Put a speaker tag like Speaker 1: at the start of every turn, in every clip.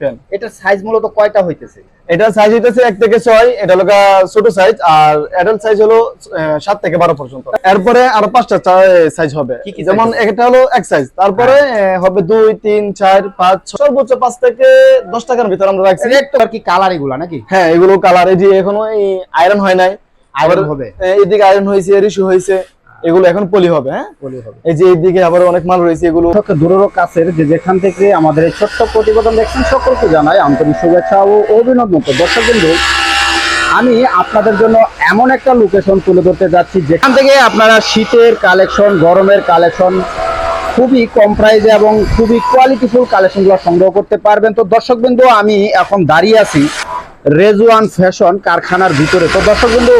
Speaker 1: Pen
Speaker 2: size মূলত কয়টা হইতেছে?
Speaker 1: এটা সাইজ হইতেছে এক থেকে ছয় এটা হলো ছোট সাইজ আর অ্যাডাল্ট সাইজ হলো আহ, থেকে বারো পর্যন্ত। এরপরে আরও পাঁচটা সাইজ হবে। যেমন একটা হলো এক সাইজ তারপরে হবে দুই তিন চার পাঁচ ছয়, সর্বোচ্চ পাঁচ থেকে দশ টাকার ভিতরে আমরা রাখছি।
Speaker 2: আর কি কালার এগুলা নাকি?
Speaker 1: হ্যাঁ এগুলো কালার এই যে এখনও আয়রন হয় নাই। আবার,
Speaker 2: হবে।
Speaker 1: আহ, এইদিকে আয়রন হয়েছে রিসু হয়েছে। এগুলো এখন পলি হবে হ্যাঁ?
Speaker 2: বলি হবে।
Speaker 1: এই যে এইদিকে আবার অনেক মাল রয়েছে এগুলো
Speaker 2: দূরের কাছের যে যেখান থেকে আমাদের এই ছোট্ট প্রতিবেদন দেখছেন সকলকে জানাই আন্তরিক শুভেচ্ছা ও অভিনন্দন। দর্শক বিন্দু আমি আপনাদের জন্য এমন একটা লোকেশন তুলে ধরতে যাচ্ছি যেখান থেকে আপনারা শীতের কালেকশন গরমের কালেকশন খুবই কম প্রাইসে এবং খুবই কোয়ালিটিফুল কালেকশনগুলো সংগ্রহ করতে পারবেন। তো দর্শক বিন্দু আমি এখন দাঁড়িয়ে আছি রেজওয়ান ফ্যাশন কারখানার ভিতরে। তো দর্শক বিন্দু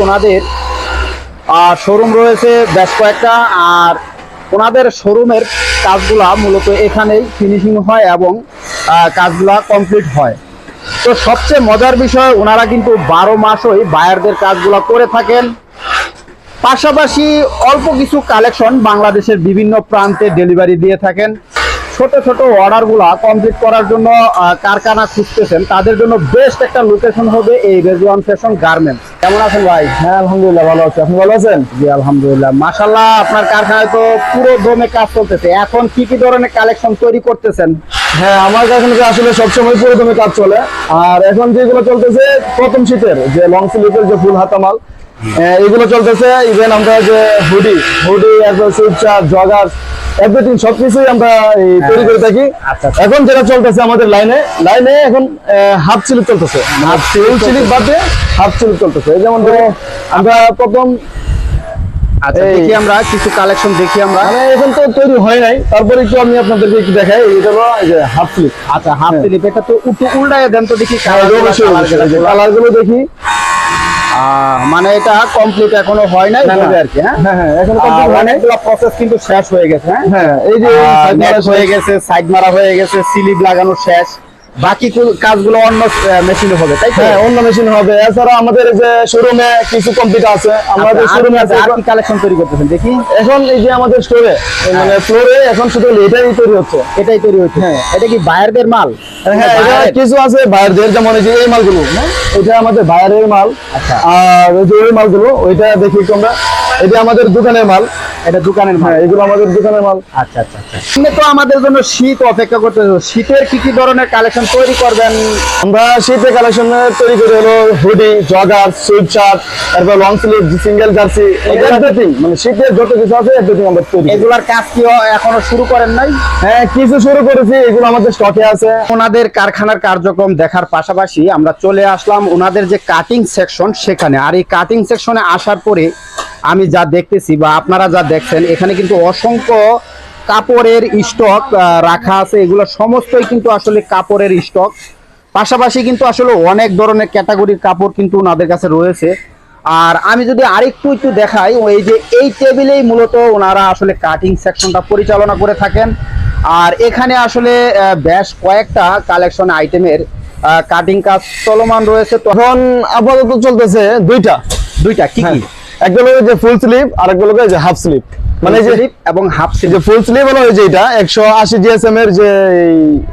Speaker 2: ওনাদের শোরুম রয়েছে বেশ কয়েকটা, আর ওনাদের শোরুমের কাজগুলা মূলত এখানেই ফিনিশিং হয় এবং কাজগুলা কমপ্লিট হয়। তো সবচেয়ে মজার বিষয়, ওনারা কিন্তু বারো মাসই বায়ারদের কাজগুলা করে থাকেন। পাশাপাশি অল্প কিছু কালেকশন বাংলাদেশের বিভিন্ন প্রান্তে ডেলিভারি দিয়ে থাকেন। ছোট ছোট অর্ডারগুলা কমপ্লিট করার জন্য কারখানা খুঁজতেছেন। তাদের জন্য বেস্ট একটা লোকেশন হবে এই রেজওয়ান ফ্যাশন গার্মেন্টস কেমন আছেন ভাই?
Speaker 1: হ্যাঁ আলহামদুলিল্লাহ ভালো আছে। আপনি ভালো আছেন?
Speaker 2: জি আলহামদুলিল্লাহ। মাশাল্লাহ আপনার কারখানায় তো পুরো দমে কাজ চলতেছে। এখন কি কি ধরনের কালেকশন তৈরি করতেছেন?
Speaker 1: হ্যাঁ আমার কাছে আসলে সবসময় পুরো দমে কাজ চলে। আর এখন যেগুলো চলতেছে প্রথম শীতের যে লং স্লিভের যে ফুল হাতামাল মাল এগুলো চলতেছে ইভেন আমরা যে হুডি হুডি জগার এভরিথিং সবকিছুই আমরা তৈরি করে থাকি।
Speaker 2: আচ্ছা, আচ্ছা।
Speaker 1: এখন যেটা চলতেছে আমাদের লাইনে লাইনে এখন হাফ স্লিপ চলতেছে। হাফ স্লিপ বাদে হাফ স্লিপ চলতেছে। যেমন আমরা প্রথম
Speaker 2: আচ্ছা দেখি আমরা কিছু কালেকশন দেখি আমরা।
Speaker 1: মানে এখন তো তৈরি হয় নাই তারপরে একটু আমি আপনাদেরকে একটু দেখাই এটা হলো যে হাফ স্লিপ
Speaker 2: আচ্ছা হাফ স্লিপ এটা তো উল্টায় দেন তো দেখি
Speaker 1: হ্যাঁ, কালারগুলো দেখি।
Speaker 2: আহ, মানে এটা কমপ্লিট এখনও হয় নাই। হবে আর কি হ্যাঁ
Speaker 1: হ্যাঁ হ্যাঁ এখন complete হয় নাই।
Speaker 2: প্রসেস কিন্তু শেষ হয়ে গেছে হ্যাঁ
Speaker 1: হ্যাঁ এই যে
Speaker 2: সাইড
Speaker 1: মারা
Speaker 2: হয়ে
Speaker 1: গেছে
Speaker 2: গেছে সাইড মারা হয়ে গেছে সিলিপ লাগানো শেষ বাকি কাজগুলো অন্য মেশিনে হবে তাই
Speaker 1: হ্যাঁ অন্য মেশিন হবে। এছাড়া আমাদের যে শোরুমে কিছু কম্পিউটার আছে আমাদের
Speaker 2: আচ্ছা,
Speaker 1: শোরুমে আছে
Speaker 2: আর কি কালেকশন তৈরি করতেছেন? দেখি।
Speaker 1: এখন এই যে আমাদের স্টোরে মানে ফ্লোরে এখন শুধু এটাই তৈরি হচ্ছে।
Speaker 2: এটাই তৈরি হচ্ছে।
Speaker 1: হ্যাঁ।
Speaker 2: এটা কি বায়ারদের মাল?
Speaker 1: হ্যাঁ এটা কিছু আছে বাইরের যেমন এই যে এই মালগুলো হ্যাঁ? এটা আমাদের বাইরের মাল।
Speaker 2: আচ্ছা।
Speaker 1: আর ওই যে ওই মালগুলো ওইটা দেখি আমরা। এটা আমাদের দোকানের মাল।
Speaker 2: এটা দোকানের মাল।
Speaker 1: হ্যাঁ এগুলো আমাদের দোকানের মাল।
Speaker 2: আচ্ছা আচ্ছা আচ্ছা। তো আমাদের জন্য শীত অপেক্ষা করতে শীতের কি কি ধরনের কালেকশন তৈরি করবেন?
Speaker 1: আমরা শীতের কালেকশন তৈরি করি হলো হুডি জগার সুইট শার্ট তারপর long sleeve single jersey everything মানে শীতের যত কিছু আছে এভরিথিং আমরা তৈরি
Speaker 2: এগুলার কাজ কি এখনও শুরু করেন নাই?
Speaker 1: হ্যাঁ কিছু শুরু করেছি এগুলো আমাদের স্টকে আছে।
Speaker 2: ওনাদের কারখানার কার্যক্রম দেখার পাশাপাশি আমরা চলে আসলাম ওনাদের যে কাটিং সেকশন সেখানে। আর এই কাটিং সেকশনে আসার পরে আমি যা দেখতেছি বা আপনারা যা দেখছেন, এখানে কিন্তু অসংখ্য কাপড়ের স্টক রাখা আছে। এগুলো সমস্তই কিন্তু আসলে কাপড়ের স্টক পাশাপাশি কিন্তু আসলে অনেক ধরনের ক্যাটাগরির কাপড় কিন্তু ওনাদের কাছে রয়েছে। আর আমি যদি আরেকটু একটু দেখাই ওই যে এই টেবিলেই মূলত ওনারা আসলে কাটিং সেকশনটা পরিচালনা করে থাকেন। আর এখানে আসলে বেশ কয়েকটা কালেকশন আইটেমের কাটিং কাজ চলমান রয়েছে।
Speaker 1: তখন আপাতত চলতেছে দুইটা।
Speaker 2: দুইটা, কি কি?
Speaker 1: একটা হলো যে ফুল স্লিভ আর একটা হলো যে হাফ স্লিভ মানে এই যে
Speaker 2: স্লিপ এবং হাফ
Speaker 1: যে ফুল স্লিভ হলো যে এটা একশো আশি জিএসএম এর যে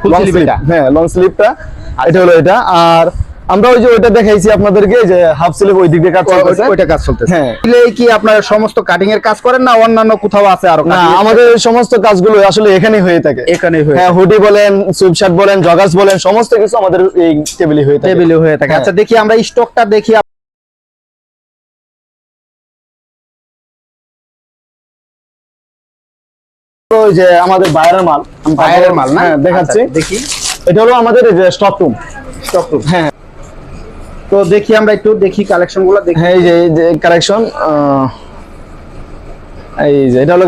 Speaker 2: Full
Speaker 1: লং
Speaker 2: sleeve
Speaker 1: হ্যাঁ লং স্লিভটা এটা হলো এটা। আর আমরা ওই যে ওইটা দেখাইছি আপনাদেরকে যে হাফ স্লিভ ওই দিক কাজ চলতেছে।
Speaker 2: ওইটা কাজ চলতেছে।
Speaker 1: হ্যাঁ।
Speaker 2: কি আপনারা সমস্ত কাটিং এর কাজ করেন না অন্যান্য কোথাও আছে আরও
Speaker 1: না আমাদের সমস্ত কাজগুলো আসলে এখানেই হয়ে থাকে।
Speaker 2: এখানেই হয়ে
Speaker 1: হ্যাঁ হুডি বলেন সুইপ শার্ট বলেন জগার্স বলেন সমস্ত কিছু আমাদের এই টেবিলে হয়ে থাকে।
Speaker 2: টেবিলে হয়ে থাকে।
Speaker 1: হ্যাঁ।
Speaker 2: আচ্ছা দেখি আমরা স্টকটা দেখি
Speaker 1: ওই যে আমাদের বাইরের মাল।
Speaker 2: বাইরের মাল না?
Speaker 1: হ্যাঁ দেখাচ্ছি।
Speaker 2: আচ্ছা, দেখি।
Speaker 1: এটা হলো আমাদের এই যে স্টক রুম
Speaker 2: স্টক রুম
Speaker 1: হ্যাঁ।
Speaker 2: তো দেখি আমরা একটু দেখি কালেকশনগুলো দেখি।
Speaker 1: হ্যাঁ যে এই যে কালেকশন এই যে এটা হলো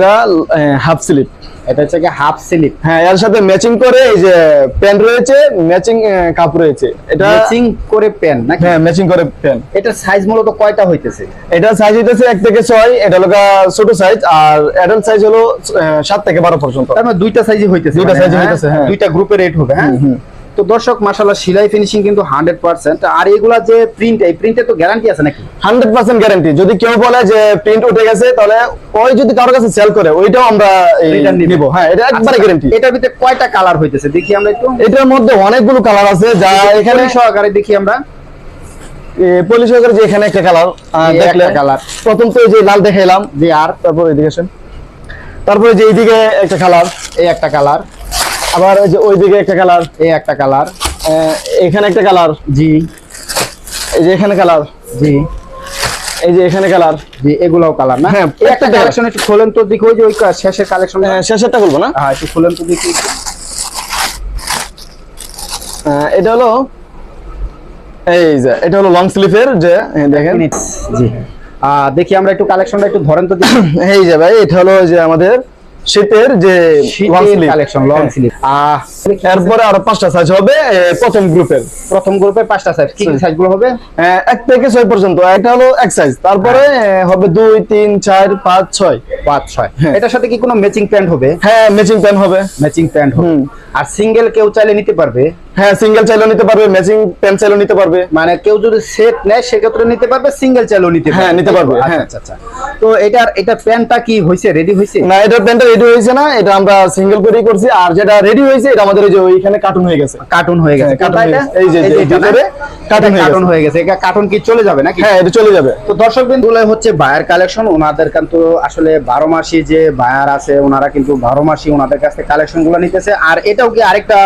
Speaker 1: হাফ স্লিপ
Speaker 2: এটা হচ্ছে কি হাফ স্লিপ
Speaker 1: হ্যাঁ এর সাথে ম্যাচিং করে এই যে প্যান্ট রয়েছে ম্যাচিং কাপ রয়েছে। এটা
Speaker 2: ম্যাচিং করে প্যান্ট নাকি?
Speaker 1: হ্যাঁ ম্যাচিং করে প্যান্ট
Speaker 2: এটা সাইজ মূলত কয়টা হইতেছে?
Speaker 1: এটা সাইজ হইতেছে এক থেকে ছয় এটা লগা ছোট সাইজ আর অ্যাডাল্ট সাইজ হলো আহ, সাত থেকে বারো পর্যন্ত।
Speaker 2: তার মানে দুইটা সাইজই হইতেছে
Speaker 1: দুইটা
Speaker 2: সাইজই
Speaker 1: size
Speaker 2: হ্যাঁ?
Speaker 1: হইতেছে, হ্যাঁ।
Speaker 2: দুইটা গ্রুপের রেট হবে হ্যাঁ। তো দর্শক মাশাআল্লাহ সেলাই ফিনিশিং কিন্তু হান্ড্রেড পার্সেন্ট আর এগুলা যে প্রিন্ট এই প্রিন্টের তো গ্যারান্টি আছে নাকি?
Speaker 1: হান্ড্রেড পার্সেন্ট গ্যারান্টি যদি কেউ বলে যে প্রিন্ট উঠে গেছে তাহলে ওই যদি কারোর কাছে সেল করে ওইটাও আমরা
Speaker 2: নিব।
Speaker 1: হ্যাঁ এটা একবারে
Speaker 2: আচ্ছা,
Speaker 1: গ্যারান্টি
Speaker 2: এটার ভিতরে কয়টা কালার হইতেছে? দেখি আমরা একটু।
Speaker 1: এটার মধ্যে অনেকগুলো কালার আছে যা এখানে
Speaker 2: সহকারে দেখি আমরা।
Speaker 1: পলিশ করে যে এখানে একটা কালার দেখলে
Speaker 2: colour।
Speaker 1: প্রথম তো যে লাল দেখাইলাম।
Speaker 2: যে আর?
Speaker 1: তারপর এদিকে আসেন। তারপরে যে এইদিকে একটা কালার
Speaker 2: এই একটা কালার
Speaker 1: আবার ওই যে ওইদিকে একটা কালার
Speaker 2: এই একটা কালার।
Speaker 1: এখানে একটা কালার।
Speaker 2: জি।
Speaker 1: এই যে এখানে কালার।
Speaker 2: জি।
Speaker 1: এই যে এখানে কালার।
Speaker 2: জি এগুলাও কালার না?
Speaker 1: হ্যাঁ,
Speaker 2: একটা কালেকশন একটু খোলেন তো দেখি ওই যে ওই শেষের কালেকশন
Speaker 1: শেষেরটা বলব না?
Speaker 2: হ্যাঁ একটু খোলেন তো দেখি।
Speaker 1: এটা হলো এই যে এটা হলো লং স্লিভের যে দেখেন।
Speaker 2: জি। আহ, দেখি আমরা একটু কালেকশনটা একটু ধরেন তো দেখি।
Speaker 1: এই যে ভাই এটা হলো যে আমাদের শীতের যে।
Speaker 2: কালেকশন লং
Speaker 1: হ্যাঁ।
Speaker 2: স্লিভ
Speaker 1: এরপরে আরও পাঁচটা সাইজ হবে প্রথম গ্রুপের।
Speaker 2: প্রথম গ্রুপে পাঁচটা সাইজ কি সাইজগুলো হবে?
Speaker 1: এক থেকে ছয় পর্যন্ত। এটা হলো এক সাইজ তারপরে হবে দুই তিন চার পাঁচ ছয়।
Speaker 2: পাঁচ ছয়।
Speaker 1: হ্যাঁ।
Speaker 2: এটার সাথে কি কোনো ম্যাচিং প্যান্ট হবে?
Speaker 1: হ্যাঁ ম্যাচিং প্যান্ট হবে।
Speaker 2: ম্যাচিং প্যান্ট হবে। আর সিঙ্গেল কেউ চাইলে নিতে পারবে?
Speaker 1: হ্যাঁ সিঙ্গেল চাইলেও নিতে পারবে ম্যাচিং প্যান্ট চাইলেও নিতে পারবে।
Speaker 2: মানে কেউ যদি সেট নেয় সেক্ষেত্রে নিতে পারবে সিঙ্গেল চাইলেও নিতে পারবে।
Speaker 1: হ্যাঁ, নিতে পারবে,
Speaker 2: আচ্ছা,
Speaker 1: হ্যাঁ।
Speaker 2: আচ্ছা আচ্ছা। তো এটার এটা প্যান্টটা কি হয়েছে রেডি হয়েছে
Speaker 1: না প্যান্টটা রেডি হয়েছে না এটা আমরা সিঙ্গেল করেই করছি। আর যেটা রেডি হয়েছে এটা আমাদের যে ওইখানে কার্টুন হয়ে গেছে।
Speaker 2: কার্টুন হয়ে গেছে।
Speaker 1: হ্যাঁ? গেছে। এই যে? ভিতরে
Speaker 2: এটা
Speaker 1: হয়ে গেছে।
Speaker 2: এটা কার্টুন কি চলে যাবে নাকি?
Speaker 1: হ্যাঁ এটা চলে যাবে।
Speaker 2: তো দর্শক বিন্দুগুলো হচ্ছে বায়ার কালেকশন ওনাদের কিন্তু আসলে বারো মাসি যে বায়ার আছে ওনারা কিন্তু বারো মাসি ওনাদের কাছ থেকে কালেকশনগুলো নিতেছে। আর এটাও কি আরেকটা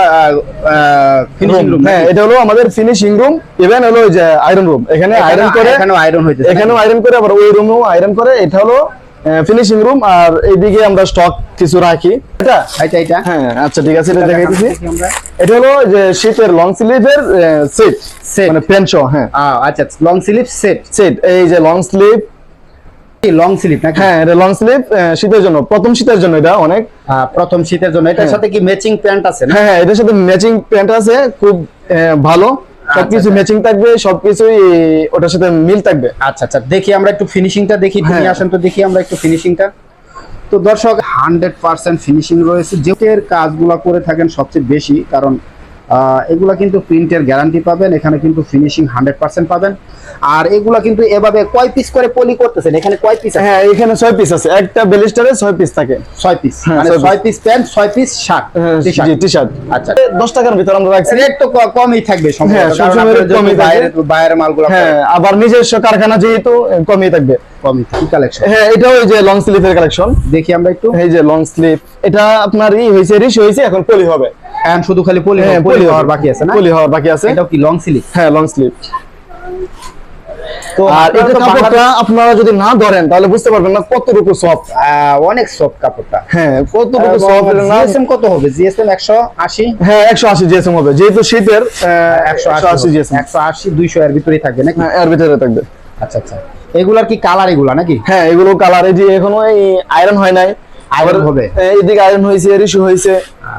Speaker 1: হ্যাঁ এটা হলো আমাদের ফিনিশিং রুম ইভেন হলো যে আয়রন রুম এখানে আয়রন করে
Speaker 2: এখানেও আয়রন হইতেছে
Speaker 1: এখানেও আয়রন করে আবার ওই রুমেও আয়রন করে। এটা হলো ফিনিশিং রুম আর এইদিকে আমরা স্টক কিছু রাখি। এটা?
Speaker 2: এটা এটা
Speaker 1: হ্যাঁ আচ্ছা ঠিক আছে এটা দেখাই দিচ্ছি এটা হলো যে শীতের লং স্লিভের সেট। মানে হ্যাঁ।
Speaker 2: আচ্ছা লং স্লিভ সেট
Speaker 1: সেট এই যে লং স্লিভ
Speaker 2: লং স্লিভ নাকি?
Speaker 1: হ্যাঁ এটা লং স্লিভ শীতের জন্য প্রথম শীতের জন্য এটা অনেক।
Speaker 2: প্রথম শীতের জন্য। এটার
Speaker 1: হ্যাঁ।
Speaker 2: সাথে কি ম্যাচিং প্যান্ট আছে
Speaker 1: হ্যাঁ হ্যাঁ এটার সাথে ম্যাচিং প্যান্ট আছে খুব ভালো। সবকিছু
Speaker 2: আচ্ছা।
Speaker 1: ম্যাচিং থাকবে সবকিছুই ওটার সাথে মিল থাকবে।
Speaker 2: আচ্ছা আচ্ছা দেখি আমরা একটু ফিনিশিংটা দেখি তুমি
Speaker 1: হ্যাঁ।
Speaker 2: আসেন তো দেখি আমরা একটু ফিনিশিংটা তো দর্শক হান্ড্রেড পার্সেন্ট ফিনিশিং রয়েছে। যেটের কাজগুলো করে থাকেন সবচেয়ে বেশি কারণ এগুলা কিন্তু প্রিন্টের গ্যারান্টি পাবেন এখানে কিন্তু ফিনিশিং হান্ড্রেড পার্সেন্ট পাবেন। আর এগুলা কিন্তু এভাবে কয় পিস করে পলি করতেছেন? এখানে কয় পিস
Speaker 1: হ্যাঁ এখানে ছয় পিস আছে। একটা বেলিস্টারে ছয় পিস থাকে।
Speaker 2: ছয় পিস
Speaker 1: হ্যাঁ,
Speaker 2: মানে
Speaker 1: ছয়
Speaker 2: পিস প্যান্ট ছয় পিস শার্ট
Speaker 1: টি শার্ট
Speaker 2: আচ্ছা।
Speaker 1: দশ টাকার ভিতর আমরা রাখছি।
Speaker 2: রেট তো কমই থাকবে
Speaker 1: হ্যাঁ,
Speaker 2: কারণ
Speaker 1: সবসময়
Speaker 2: আপনারা
Speaker 1: rate
Speaker 2: যেহেতু
Speaker 1: কমই থাকে।
Speaker 2: বাইরের মালগুলো
Speaker 1: হ্যাঁ আবার নিজস্ব কারখানা যেহেতু কমই থাকবে।
Speaker 2: কমই কালেকশন
Speaker 1: হ্যাঁ এটাও ওই যে লং স্লিভের কালেকশন
Speaker 2: দেখি আমরা একটু।
Speaker 1: এই যে লং স্লিভ এটা আপনার ই হয়েছে রিশ হয়েছে এখন পলি হবে।
Speaker 2: এখন শুধু খালি পলি
Speaker 1: হ্যাঁ
Speaker 2: পলি হওয়ার বাকি আছে না?
Speaker 1: পলি হওয়ার বাকি আছে।
Speaker 2: এটাও কি লং স্লিভ
Speaker 1: হ্যাঁ লং স্লিভ
Speaker 2: তো
Speaker 1: আর এটা কাপড়টা আপনারা যদি না ধরেন তাহলে বুঝতে পারবেন না কতটুকু সফট
Speaker 2: অনেক সফট কাপড়টা।
Speaker 1: হ্যাঁ কতটুকু সফট
Speaker 2: জিএসএম কত হবে? জিএসএম একশো আশি?
Speaker 1: হ্যাঁ একশো আশি জিএসএম হবে। যেহেতু শীতের
Speaker 2: একশো
Speaker 1: একশো আশি জিএসএম
Speaker 2: একশো আশি দুইশো এর ভিতরেই থাকবে নাকি?
Speaker 1: হ্যাঁ এর ভিতরে থাকবে।
Speaker 2: আচ্ছা আচ্ছা। এগুলার কি কালার এগুলা নাকি?
Speaker 1: হ্যাঁ এগুলো কালার এই যে এখনও এই আয়রন হয় নাই। আবার,
Speaker 2: হবে।
Speaker 1: এ, এইদিকে আয়রন হয়েছে রিশু হয়েছে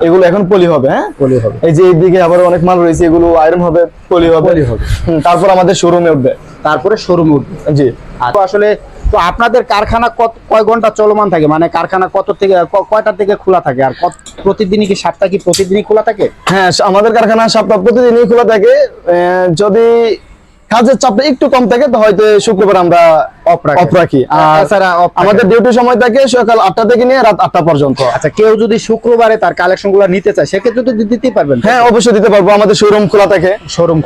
Speaker 1: এগুলো এখন পলি হবে হ্যাঁ?
Speaker 2: পলি হবে।
Speaker 1: এই যে এইদিকে আবার অনেক মাল রয়েছে এগুলো আয়রন হবে পলি হবে।
Speaker 2: পলি হবে।
Speaker 1: তারপর আমাদের শোরুমে উঠবে।
Speaker 2: তারপরে শোরুম উঠবে।
Speaker 1: জি।
Speaker 2: আসলে তো আপনাদের কারখানা কত কয় ঘণ্টা চলমান থাকে? মানে কারখানা কত থেকে কয়টা থেকে খোলা থাকে? আর কত প্রতিদিনই কি সাতটা কি প্রতিদিনই খোলা থাকে?
Speaker 1: হ্যাঁ আমাদের কারখানা সপ্তাহ প্রতিদিনই খোলা থাকে। যদি কাজের চাপটা একটু কম থাকে তো হয়তো শুক্রবার আমরা
Speaker 2: অফ রাখি।
Speaker 1: আর। আমাদের ডিউটি সময় থাকে সকাল আটটা থেকে নিয়ে রাত আটটা পর্যন্ত।
Speaker 2: আচ্ছা কেউ যদি শুক্রবারে তার কালেকশনগুলো নিতে চায় সেক্ষেত্রে তো দিতেই পারবেন।
Speaker 1: হ্যাঁ অবশ্যই দিতে পারব। আমাদের শোরুম খোলা থাকে।
Speaker 2: শোরুম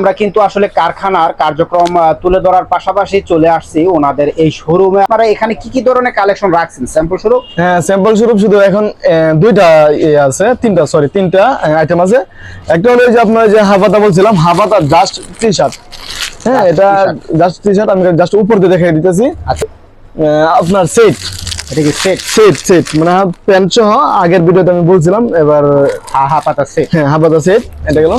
Speaker 2: আমরা কিন্তু আসলে কারখানার কার্যক্রম তুলে ধরার পাশাপাশি চলে আসছি ওনাদের এই শোরুমে আপনারা এখানে কি কি ধরনের কালেকশন রাখছেন? স্যাম্পল স্বরূপ
Speaker 1: হ্যাঁ স্যাম্পল স্বরূপ শুধু এখন দুইটা ইয়ে আছে তিনটা সরি তিনটা আইটেম আছে। একটা হলো এই যে আপনার যে হাফাতা বলছিলাম হাফাতা জাস্ট টি শার্ট হ্যাঁ এটা জাস্ট টি শার্ট আমি জাস্ট উপর দিয়ে দেখাই দিতেছি।
Speaker 2: আচ্ছা।
Speaker 1: আপনার সেট
Speaker 2: এটা কি সেট
Speaker 1: সেট সেট মানে প্যান্ট সহ আগের ভিডিওতে আমি বলছিলাম এবার
Speaker 2: হা হা সেট
Speaker 1: হ্যাঁ হাফাতা সেট এটা গেল।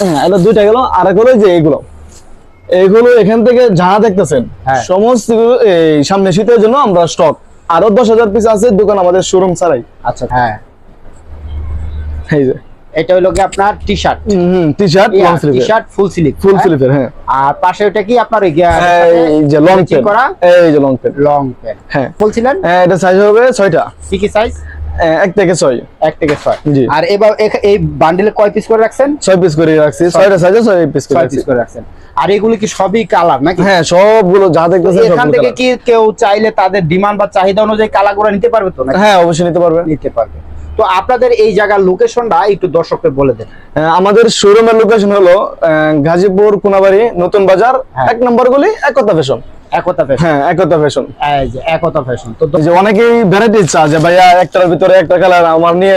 Speaker 1: হ্যাঁ এটা দুইটা গেল আর এক হলো যে এগুলো। এগুলো এখান থেকে যা দেখতেছেন
Speaker 2: হ্যাঁ।
Speaker 1: সমস্ত এই সামনে শীতের জন্য আমরা স্টক আরও দশ হাজার পিস আছে দোকান আমাদের শোরুম ছাড়াই।
Speaker 2: আচ্ছা হ্যাঁ।
Speaker 1: এই যে।
Speaker 2: এটা হলো কি আপনার T shirt
Speaker 1: T shirt long
Speaker 2: T shirt full sleeve
Speaker 1: full স্লিভের হ্যাঁ?
Speaker 2: আর পাশে ওটা কি আপনার
Speaker 1: এই যে লং
Speaker 2: করা?
Speaker 1: এই যে লং পেন
Speaker 2: লং প্যান্ট
Speaker 1: হ্যাঁ।
Speaker 2: বলছিলেন?
Speaker 1: হ্যাঁ, এটা সাইজ হবে ছয়টা।
Speaker 2: কি কি সাইজ
Speaker 1: এক থেকে ছয়।
Speaker 2: এক থেকে ছয়। আর এবার এই বান্ডিলে কয় পিস করে রাখছেন?
Speaker 1: ছয় পিস করে রাখছি। ছয়টা সাইজে ছয় পিস করে
Speaker 2: পিস করে রাখছেন। আর এগুলো কি সবই কালার নাকি?
Speaker 1: হ্যাঁ সবগুলো যা দেখতেছেন
Speaker 2: এখান থেকে কি কেউ চাইলে তাদের ডিমান্ড বা চাহিদা অনুযায়ী কালারগুলো নিতে পারবে তো
Speaker 1: হ্যাঁ অবশ্যই নিতে পারবে।
Speaker 2: নিতে পারবে। তো আপনাদের এই জায়গার লোকেশনটা একটু দর্শককে বলে দেন।
Speaker 1: আহ, আমাদের শোরুমের লোকেশন হলো গাজীপুর কোনাবাড়ি নতুন বাজার
Speaker 2: হ্যাঁ।
Speaker 1: এক নম্বর গলি একতা ফ্যাশন।
Speaker 2: একতা ফ্যাশন
Speaker 1: হ্যাঁ একতা ফ্যাশন
Speaker 2: এই যে একতা ফ্যাশন তো
Speaker 1: যে অনেকেই ভ্যারাইটিস চা যে ভাইয়া একটার ভিতরে একটা কালার আমার নিয়ে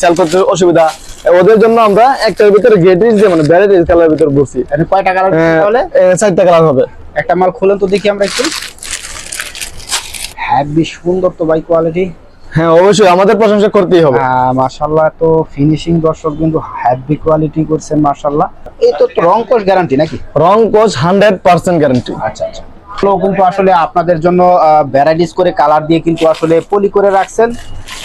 Speaker 1: সেল করতে অসুবিধা। ওদের জন্য আমরা একটার ভিতরে গ্রেডিস যে মানে ভ্যারাইটিস কালার ভিতরে বলছি
Speaker 2: এটা কয়টা কালার তাহলে
Speaker 1: চারটা কালার হবে।
Speaker 2: একটা মাল খুলেন তো দেখি আমরা একটু। হ্যাভি সুন্দর তো কোয়ালিটি
Speaker 1: হ্যাঁ অবশ্যই আমাদের প্রশংসা করতেই হবে।
Speaker 2: মাশাআল্লাহ তো ফিনিশিং দর্শক কিন্তু হ্যাভি কোয়ালিটি করছেন মাশাআল্লাহ। এই তো রং কোর্স গ্যারান্টি নাকি?
Speaker 1: রং হান্ড্রেড পার্সেন্ট গ্যারান্টি
Speaker 2: আচ্ছা আচ্ছা। কিন্তু আসলে আপনাদের জন্য ভ্যারাইটিস করে কালার দিয়ে কিন্তু আসলে পলি করে রাখছেন।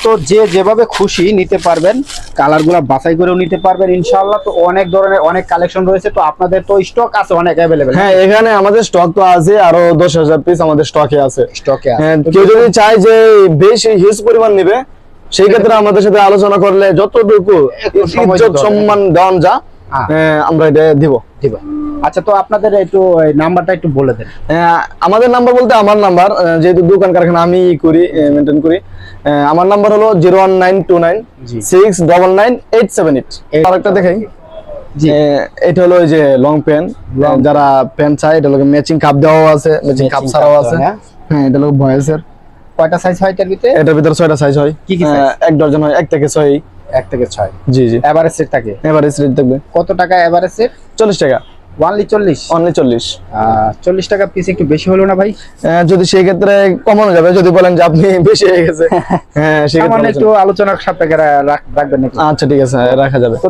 Speaker 2: তো যে যেভাবে খুশি নিতে পারবেন কালারগুলো বাছাই করেও নিতে পারবেন ইনশাআল্লাহ। তো অনেক ধরনের অনেক কালেকশন রয়েছে। তো আপনাদের তো স্টক আছে অনেক অ্যাভেলেবেল
Speaker 1: হ্যাঁ এখানে আমাদের স্টক তো আছে আরও দশ হাজার পিস আমাদের স্টকে আছে।
Speaker 2: স্টকে
Speaker 1: হ্যাঁ, কেউ যদি চায় যে বেশি হিউজ পরিমাণ নিবে সেই ক্ষেত্রে আমাদের সাথে আলোচনা করলে যতটুকু। সম্মান দেওয়ান যা
Speaker 2: হ্যাঁ।
Speaker 1: আমরা এটা দিব।
Speaker 2: দিব। আচ্ছা তো আপনাদের একটু নাম্বারটা একটু বলে দেন।
Speaker 1: আমাদের নাম্বার বলতে আমার নাম্বার যেহেতু দোকান কারখানা আমি করি মেনটেন করি আমার নাম্বার হলো zero one nine two nine. Six double nine eight seven eight. আরেকটা দেখাই।
Speaker 2: জি।
Speaker 1: এটা হলো ওই যে লং প্যান্ট যারা প্যান্ট চায় এটা লোক ম্যাচিং কাপ দেওয়াও আছে ম্যাচিং কাপ ছাড়াও আছে।
Speaker 2: হ্যাঁ।
Speaker 1: এটা লোক ভয়েসের
Speaker 2: কয়টা সাইজ হয় এটার ভিতরে?
Speaker 1: এটার ভিতরে ছয়টা সাইজ হয়।
Speaker 2: কি কি?
Speaker 1: এক ডজন হয় এক থেকে ছয়।
Speaker 2: এক থেকে ছয়।
Speaker 1: জি জি।
Speaker 2: এভারেজ সেট থাকে?
Speaker 1: এভারেজ রেট থাকবে।
Speaker 2: কত টাকা এভারেজ সেট
Speaker 1: চল্লিশ টাকা।
Speaker 2: ওয়ানলি চল্লিশ?
Speaker 1: অনলি চল্লিশ।
Speaker 2: চল্লিশ টাকা পিস একটু বেশি হলো না ভাই?
Speaker 1: আহ, যদি সেই ক্ষেত্রে কমানো যাবে যদি বলেন যে আপনি বেশি হয়ে গেছে। হ্যাঁ সেক্ষেত্রে
Speaker 2: একটু আলোচনা সাপেক্ষে রাখবেন
Speaker 1: আচ্ছা ঠিক আছে রাখা যাবে।
Speaker 2: তো